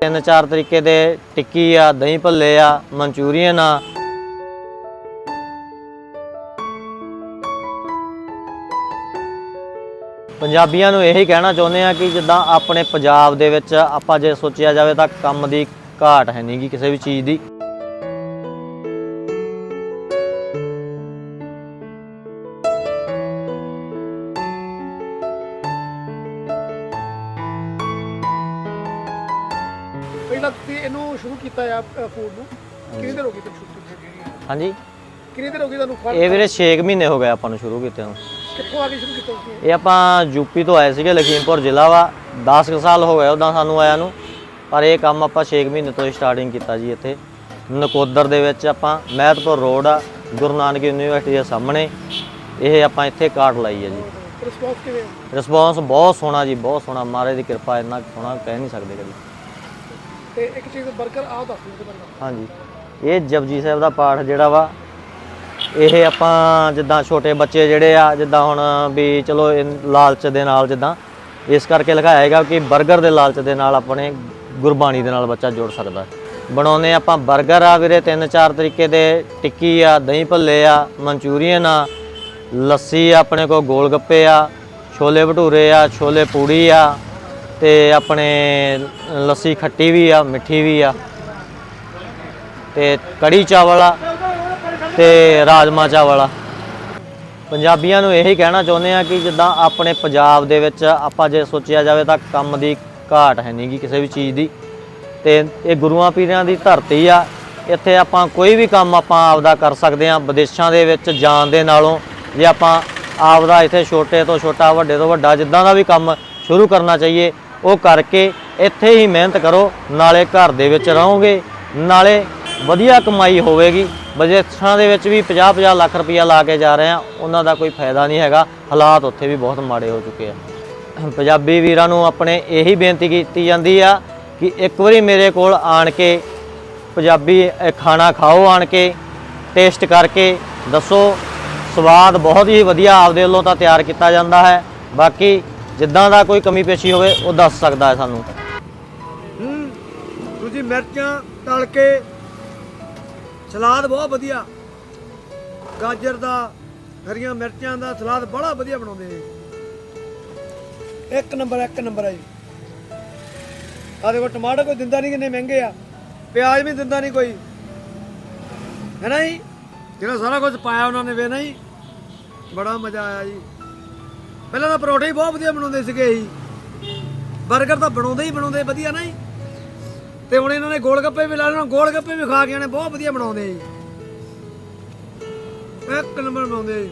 ਤਿੰਨ ਚਾਰ ਤਰੀਕੇ ਦੇ ਟਿੱਕੀ ਆ, ਦਹੀਂ ਭੱਲੇ ਆ, ਮਨਚੂਰੀਅਨ ਆ। ਪੰਜਾਬੀਆਂ ਨੂੰ ਇਹੀ ਕਹਿਣਾ ਚਾਹੁੰਦੇ ਆ ਕਿ ਜਿੱਦਾਂ ਆਪਣੇ ਪੰਜਾਬ ਦੇ ਵਿੱਚ ਆਪਾਂ ਜੇ ਸੋਚਿਆ ਜਾਵੇ ਤਾਂ ਕੰਮ ਦੀ ਘਾਟ ਹੈ ਨਹੀਂਗੀ ਕਿਸੇ ਵੀ ਚੀਜ਼ ਦੀ। ਪਹਿਲਾਂ ਤੁਸੀਂ ਇਹਨੂੰ ਸ਼ੁਰੂ ਕੀਤਾ ਆ ਫੂਡ ਨੂੰ? ਕਿੰਨੀ ਦੇਰ ਹੋ ਗਈ ਤੁਹਾਨੂੰ ਸ਼ੁਰੂ ਕੀਤੀ? ਹਾਂਜੀ। ਕਿੰਨੀ ਦੇਰ ਹੋ ਗਈ ਤੁਹਾਨੂੰ ਫਲ ਇਹ ਵੀਰੇ 6 ਮਹੀਨੇ ਹੋ ਗਏ ਆਪਾਂ ਨੂੰ ਸ਼ੁਰੂ ਕੀਤੇ ਨੂੰ। ਕਿੱਥੋਂ ਆ ਕੇ ਸ਼ੁਰੂ ਕੀਤਾ ਤੁਸੀਂ? ਇਹ ਆਪਾਂ ਯੂਪੀ ਤੋਂ ਆਏ ਸੀਗੇ ਲਖੀਮਪੁਰ ਜ਼ਿਲ੍ਹਾ ਵਾ। 10 ਕੁ ਸਾਲ ਹੋ ਗਏ ਉਦਾਂ ਸਾਨੂੰ ਆਇਆ ਨੂੰ। ਪਰ ਇਹ ਕੰਮ ਆਪਾਂ 6 ਮਹੀਨੇ ਤੋਂ ਸਟਾਰਟਿੰਗ ਕੀਤਾ ਜੀ ਇੱਥੇ। ਨਕੋਦਰ ਦੇ ਵਿੱਚ ਆਪਾਂ ਮਹਿਤਪੁਰ ਰੋਡ ਆ ਗੁਰੂ ਨਾਨਕ ਯੂਨੀਵਰਸਿਟੀ ਦੇ ਸਾਹਮਣੇ। ਇਹ ਆਪਾਂ ਇੱਥੇ ਕਾਰਟ ਲਾਈ ਹੈ ਜੀ। ਰਿਸਪੌਂਸ ਕਿਵੇਂ? ਰਿਸਪੌਂਸ ਬਹੁਤ ਸੋਹਣਾ ਜੀ ਬਹੁਤ ਸੋਹਣਾ। ਮਹਾਰਾਜ ਦੀ ਕਿਰਪਾ ਇੰਨਾ ਸੋਹਣਾ ਕਹਿ ਨਹੀਂ ਸਕਦੇ ਕਦੀ। ਤੇ ਇੱਕ ਚੀਜ਼ ਬਰਗਰ ਆਹ ਦੱਸ ਦਿਓ ਬਰਗਰ ਹਾਂਜੀ। ਇਹ ਜਪਜੀ ਸਾਹਿਬ ਦਾ ਪਾਠ ਜਿਹੜਾ ਵਾ, ਇਹ ਆਪਾਂ ਜਿੱਦਾਂ ਛੋਟੇ ਬੱਚੇ ਜਿਹੜੇ ਆ, ਜਿੱਦਾਂ ਹੁਣ ਵੀ ਚਲੋ ਲਾਲਚ ਦੇ ਨਾਲ ਜਿੱਦਾਂ, ਇਸ ਕਰਕੇ ਲਿਖਾਇਆ ਹੈਗਾ ਕਿ 버ਗਰ ਦੇ ਲਾਲਚ ਦੇ ਨਾਲ ਆਪਣੇ ਗੁਰਬਾਣੀ ਦੇ ਨਾਲ ਬੱਚਾ ਜੋੜ ਸਕਦਾ। ਬਣਾਉਨੇ ਆਪਾਂ 버ਗਰ ਆ ਵੀਰੇ, ਤਿੰਨ ਚਾਰ ਤਰੀਕੇ ਦੇ, ਟਿੱਕੀ ਆ, ਦਹੀਂ ਭੱਲੇ ਆ, ਮਨਚੂਰੀਅਨ ਆ, ਲੱਸੀ ਆਪਣੇ ਕੋਲ, ਗੋਲ ਗੱਪੇ ਆ, ਛੋਲੇ ਭਟੂਰੇ ਆ, ਛੋਲੇ ਪੂੜੀ ਆ ਤੇ ਆਪਣੇ ਲੱਸੀ ਖੱਟੀ ਵੀ ਆ, ਮਿੱਠੀ ਵੀ ਆ। ਤੇ ਕੜੀ ਚਾਵਲ ਆ ਤੇ ਰਾਜਮਾ ਚਾਵਲ ਆ ਪੰਜਾਬੀਆਂ ਨੂੰ ਇਹੀ ਕਹਿਣਾ ਚਾਹੁੰਦੇ ਆ ਕਿ ਜਿੱਦਾਂ ਆਪਣੇ ਪੰਜਾਬ ਦੇ ਵਿੱਚ ਆਪਾਂ ਜੇ ਸੋਚਿਆ ਜਾਵੇ ਤਾਂ ਕੰਮ ਦੀ ਘਾਟ ਹੈ ਨਹੀਂਗੀ ਕਿਸੇ ਵੀ ਚੀਜ਼ ਦੀ। ਤੇ ਇਹ ਗੁਰੂਆਂ ਪੀਰਾਂ ਦੀ ਧਰਤੀ ਆ, ਇੱਥੇ ਆਪਾਂ ਕੋਈ ਵੀ ਕੰਮ ਆਪਾਂ ਆਪਦਾ ਕਰ ਸਕਦੇ ਆ, ਵਿਦੇਸ਼ਾਂ ਦੇ ਵਿੱਚ ਜਾਣ ਦੇ ਨਾਲੋਂ ਜੇ ਆਪਾਂ ਆਪਦਾ ਇੱਥੇ ਛੋਟੇ ਤੋਂ ਛੋਟਾ, ਵੱਡੇ ਤੋਂ ਵੱਡਾ ਜਿੱਦਾਂ ਦਾ ਵੀ ਕੰਮ ਸ਼ੁਰੂ ਕਰਨਾ ਚਾਹੀਏ ਉਹ ਕਰਕੇ ਇੱਥੇ ਹੀ ਮਿਹਨਤ ਕਰੋ, ਨਾਲੇ ਘਰ ਦੇ ਵਿੱਚ ਰਹੋਗੇ, ਨਾਲੇ ਵਧੀਆ ਕਮਾਈ ਹੋਵੇਗੀ। ਵਿਦੇਸ਼ਾਂ ਦੇ ਵਿੱਚ ਵੀ 50-50 ਲੱਖ ਰੁਪਇਆ ਲਾ ਕੇ ਜਾ ਰਹੇ ਆ ਉਹਨਾਂ ਦਾ ਕੋਈ ਫਾਇਦਾ ਨਹੀਂ ਹੈਗਾ। ਹਾਲਾਤ ਉੱਥੇ ਵੀ ਬਹੁਤ ਮਾੜੇ ਹੋ ਚੁੱਕੇ ਆ। ਪੰਜਾਬੀ ਵੀਰਾਂ ਨੂੰ ਆਪਣੇ ਇਹੀ ਬੇਨਤੀ ਕੀਤੀ ਜਾਂਦੀ ਆ ਕਿ ਇੱਕ ਵਾਰੀ ਮੇਰੇ ਕੋਲ ਆਣ ਕੇ ਪੰਜਾਬੀ ਖਾਣਾ ਖਾਓ ਆਣ ਕੇ, ਟੇਸਟ ਕਰਕੇ ਦੱਸੋ। ਸਵਾਦ ਬਹੁਤ ਹੀ ਵਧੀਆ ਆਪਦੇ ਵੱਲੋਂ ਤਾਂ ਤਿਆਰ ਕੀਤਾ ਜਾਂਦਾ ਹੈ। ਬਾਕੀ ਜਿੱਦਾਂ ਦਾ ਕੋਈ ਕਮੀ ਪੇਸ਼ੀ ਹੋਵੇ, ਉਹ ਦੱਸ ਸਕਦਾ ਹੈ ਸਾਨੂੰ। ਹੂੰ ਦੂਜੀ ਮਿਰਚਾਂ ਤਲ ਕੇ ਸਲਾਦ ਬਹੁਤ ਵਧੀਆ। ਗਾਜਰ ਦਾ, ਹਰੀਆਂ ਮਿਰਚਾਂ ਦਾ ਸਲਾਦ ਬੜਾ ਵਧੀਆ ਬਣਾਉਂਦੇ ਨੇ। ਇੱਕ ਨੰਬਰ ਇੱਕ ਨੰਬਰ ਹੈ ਜੀ। ਆ ਦੇਖੋ, ਟਮਾਟਰ ਕੋਈ ਦਿੰਦਾ ਨਹੀਂ, ਕਿੰਨੇ ਮਹਿੰਗੇ ਆ। ਪਿਆਜ਼ ਵੀ ਦਿੰਦਾ ਨਹੀਂ ਕੋਈ। ਹੈ ਨਾ ਜੀ? ਜਿਹੜਾ ਸਾਰਾ ਕੁਝ ਪਾਇਆ ਉਹਨਾਂ ਨੇ ਵੇ ਨਾ ਜੀ। ਬੜਾ ਮਜ਼ਾ ਆਇਆ ਜੀ। ਪਹਿਲਾਂ ਤਾਂ ਪਰੌਠੇ ਹੀ ਬਹੁਤ ਵਧੀਆ ਬਣਾਉਂਦੇ ਸੀਗੇ ਜੀ। 버ਗਰ ਤਾਂ ਬਣਾਉਂਦੇ ਹੀ ਬਣਾਉਂਦੇ, ਵਧੀਆ ਨਾ ਜੀ। ਤੇ ਹੁਣ ਇਹਨਾਂ ਨੇ ਗੋਲ ਗੱਪੇ ਵੀ ਲਾ ਲੈਣਾ ਗੋਲ ਗੱਪੇ ਵੀ ਖਾ ਕੇ ਆਣੇ ਬਹੁਤ ਵਧੀਆ ਬਣਾਉਂਦੇ ਜੀ। ਇੱਕ ਨੰਬਰ ਬਣਾਉਂਦੇ ਜੀ।